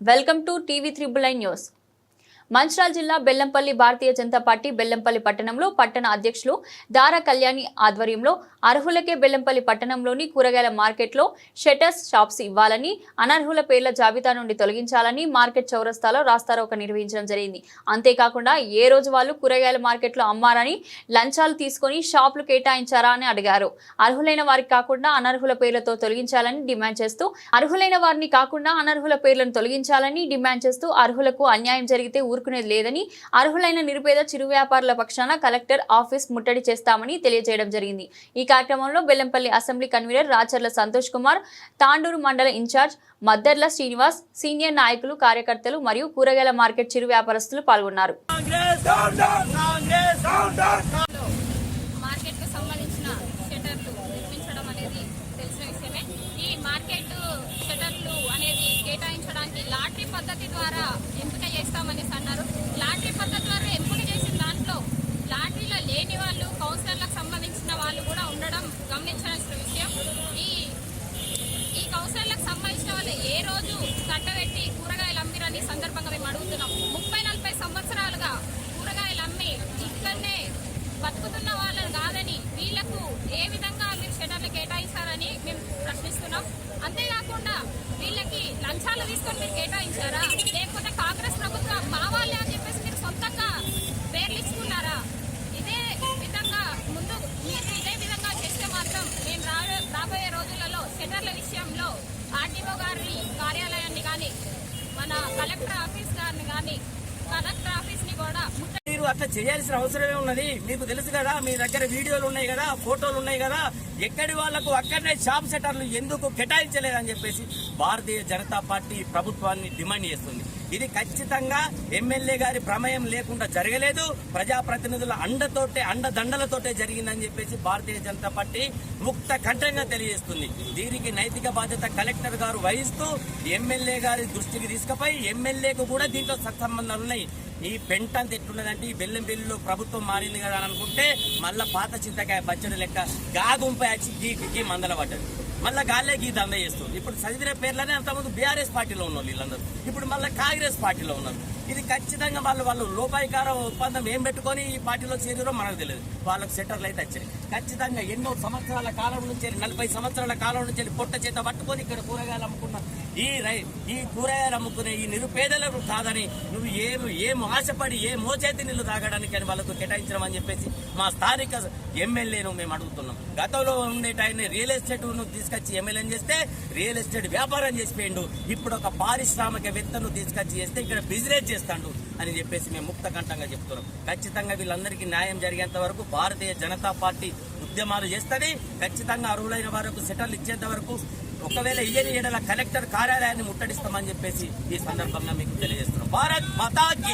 welcome to TV triple nine news Mancherial జిల్లా Bellampalli Bharatiya Janata party Bellampalli పట్టణంలో పట్టణ అధ్యక్షులు దారా కళ్యాణి ఆధ్వర్యంలో అర్హులకే బెల్లంపల్లి పట్టణంలోని కూరగాయల మార్కెట్లో షటర్స్ షాప్స్ ఇవ్వాలని అనర్హుల పేర్ల జాబితా నుండి తొలగించాలని మార్కెట్ చౌరస్తాలో రాస్తారోక నిర్వహించడం జరిగింది. అంతేకాకుండా ఏ రోజు వాళ్ళు కూరగాయల మార్కెట్లో అమ్మారని లంచాలు తీసుకొని షాపులు కేటాయించారా అని అడిగారు. అర్హులైన వారికి కాకుండా అనర్హుల పేర్లతో తొలగించాలని డిమాండ్ చేస్తూ అర్హులైన వారిని కాకుండా అనర్హుల పేర్లను తొలగించాలని డిమాండ్ చేస్తూ అర్హులకు అన్యాయం జరిగితే ఊరుకునేది లేదని అర్హులైన నిరుపేద చిరు వ్యాపారుల పక్షాన కలెక్టర్ ఆఫీస్ ముట్టడి చేస్తామని తెలియజేయడం జరిగింది. ఈ కార్యక్రమంలో బెల్లంపల్లి అసెంబ్లీ కన్వీనర్ రాచర్ల సంతోష్ కుమార్ తాండూరు మండల ఇన్ఛార్జ్ మద్దర్ల శ్రీనివాస్ సీనియర్ నాయకులు కార్యకర్తలు మరియు కూరగాయల మార్కెట్ చిరు వ్యాపారస్తులు పాల్గొన్నారు. మార్కెట్కు సంబంధించిన షటర్లు నిర్మించడం అనేది తెలిసిన విషయమే. ఈ మార్కెట్ షటర్లు అనేది కేటాయించడానికి లాటరీ పద్ధతి ద్వారా ఎంపిక చేస్తామనేసి అన్నారు లాటరీ పద్ధతి ద్వారా ఎంపిక చేసిన దాంట్లో లాటరీలో లేని వాళ్ళు కౌన్సిలర్లకు సంబంధించిన వాళ్ళు కూడా ఉండడం గమనించాల్సిన విషయం ఈ ఈ కౌన్సిలర్లకు సంబంధించిన వాళ్ళు ఏ రోజు కట్టబెట్టి కూరగాయలు అమ్మిరని ఈ సందర్భంగా మేము అడుగుతున్నాం ముప్పై నలభై సంవత్సరాలుగా కూరగాయలు అమ్మి ఇక్కడనే బతుకుతున్న వాళ్ళని కాదని వీళ్ళకు ఏ విధంగా మీరు షెడర్లు కేటాయిస్తారని మేము ప్రశ్నిస్తున్నాం అంతేకాకుండా వీళ్ళకి లంచాలు తీసుకొని మీరు కేటాయించారా? లేకపోతే కాంగ్రెస్ ప్రభుత్వం మా వాళ్ళే అని చెప్పేసి మీరు సొంతంగా పేర్లు ఇచ్చుకున్నారా ఇదే విధంగా ముందు మీరు ఇదే విధంగా చేస్తే మాత్రం మేము రా- రాబోయే రోజులలో సెటర్ల విషయంలో ఆర్టీఓ గారి కార్యాలయాన్ని కానీ మన కలెక్టర్ ఆఫీస్ గారిని కానీ కలెక్టర్ ఆఫీస్ని కూడా అట్లా చేయాల్సిన అవసరమే ఉన్నది. మీకు తెలుసు కదా మీ దగ్గర వీడియోలు ఉన్నాయి కదా ఫోటోలు ఉన్నాయి కదా. ఎక్కడి వాళ్ళకు అక్కడనే షాప్ సెటర్లు ఎందుకు కేటాయించలేదని చెప్పేసి భారతీయ జనతా పార్టీ ప్రభుత్వాన్ని డిమాండ్ చేస్తుంది. ఇది ఖచ్చితంగా ఎమ్మెల్యే గారి ప్రమేయం లేకుండా జరగలేదు. ప్రజాప్రతినిధుల అండతోటే అండదండలతోటే జరిగిందని చెప్పేసి భారతీయ జనతా పార్టీ ముక్త కంఠంగా తెలియజేస్తుంది. దీనికి నైతిక బాధ్యత కలెక్టర్ గారు వహిస్తూ ఎమ్మెల్యే గారి దృష్టికి తీసుకుపోయి ఎమ్మెల్యేకు కూడా దీంట్లో సత్సంబంధాలు ఉన్నాయి. ఈ పెంట అంత ఎట్లున్నదంటే ఈ బెల్లం బెల్లిలో ప్రభుత్వం మారింది కదా అని అనుకుంటే మళ్ళీ పాత చింతకాయ పచ్చడి లెక్క గాగుంపై వచ్చి గీకి మందల పడ్డది. మళ్ళీ గాలే గీ దంద చేస్తుంది. ఇప్పుడు చదివిన పేర్లనే అంతకుముందు బీఆర్ఎస్ పార్టీలో ఉన్న వీళ్ళందరూ. ఇప్పుడు మళ్ళీ కాంగ్రెస్ పార్టీలో ఉన్నారు ఇది ఖచ్చితంగా వాళ్ళు వాళ్ళు లోపాయికార ఒప్పందం ఏం పెట్టుకొని ఈ పార్టీలో చేరిరో మనకు తెలియదు. వాళ్ళకి సెటర్లు అయితే వచ్చాయి. ఖచ్చితంగా ఎన్నో సంవత్సరాల కాలం నుంచి నలభై సంవత్సరాల కాలం నుంచి పొట్ట చేత పట్టుకొని ఇక్కడ కూరగాయలు అమ్ముకున్న ఈ రై ఈ కూరగాయలు అమ్ముకునే ఈ నిరుపేదలకు కాదని నువ్వు ఏం ఏం ఆశపడి ఏ మోచేతి నీళ్ళు తాగడానికి అని వాళ్ళకు కేటాయించడం అని చెప్పేసి మా స్థానిక ఎమ్మెల్యేను మేము అడుగుతున్నాం. గతంలో ఉండే ఆయన రియల్ ఎస్టేట్ తీసుకొచ్చి ఎమ్మెల్యేని చేస్తే రియల్ ఎస్టేట్ వ్యాపారం చేసిపోయిండు. ఇప్పుడు ఒక పారిశ్రామికవేత్తను తీసుకొచ్చి చేస్తే ఇక్కడ బిజినెస్ చేస్తాడు అని చెప్పేసి మేము ముక్తకంఠంగా చెప్తున్నాం. ఖచ్చితంగా వీళ్ళందరికీ న్యాయం జరిగేంత వరకు భారతీయ జనతా పార్టీ ఉద్యమాలు చేస్తుంది. ఖచ్చితంగా అర్హులైన వారికి సెటల్ ఇచ్చేంత వరకు ఒకవేళ ఇయ్యని ఏడల కలెక్టర్ కార్యాలయాన్ని ముట్టడిస్తామని చెప్పేసి ఈ సందర్భంగా మీకు తెలియజేస్తున్నాం. భారత్ మాతాకి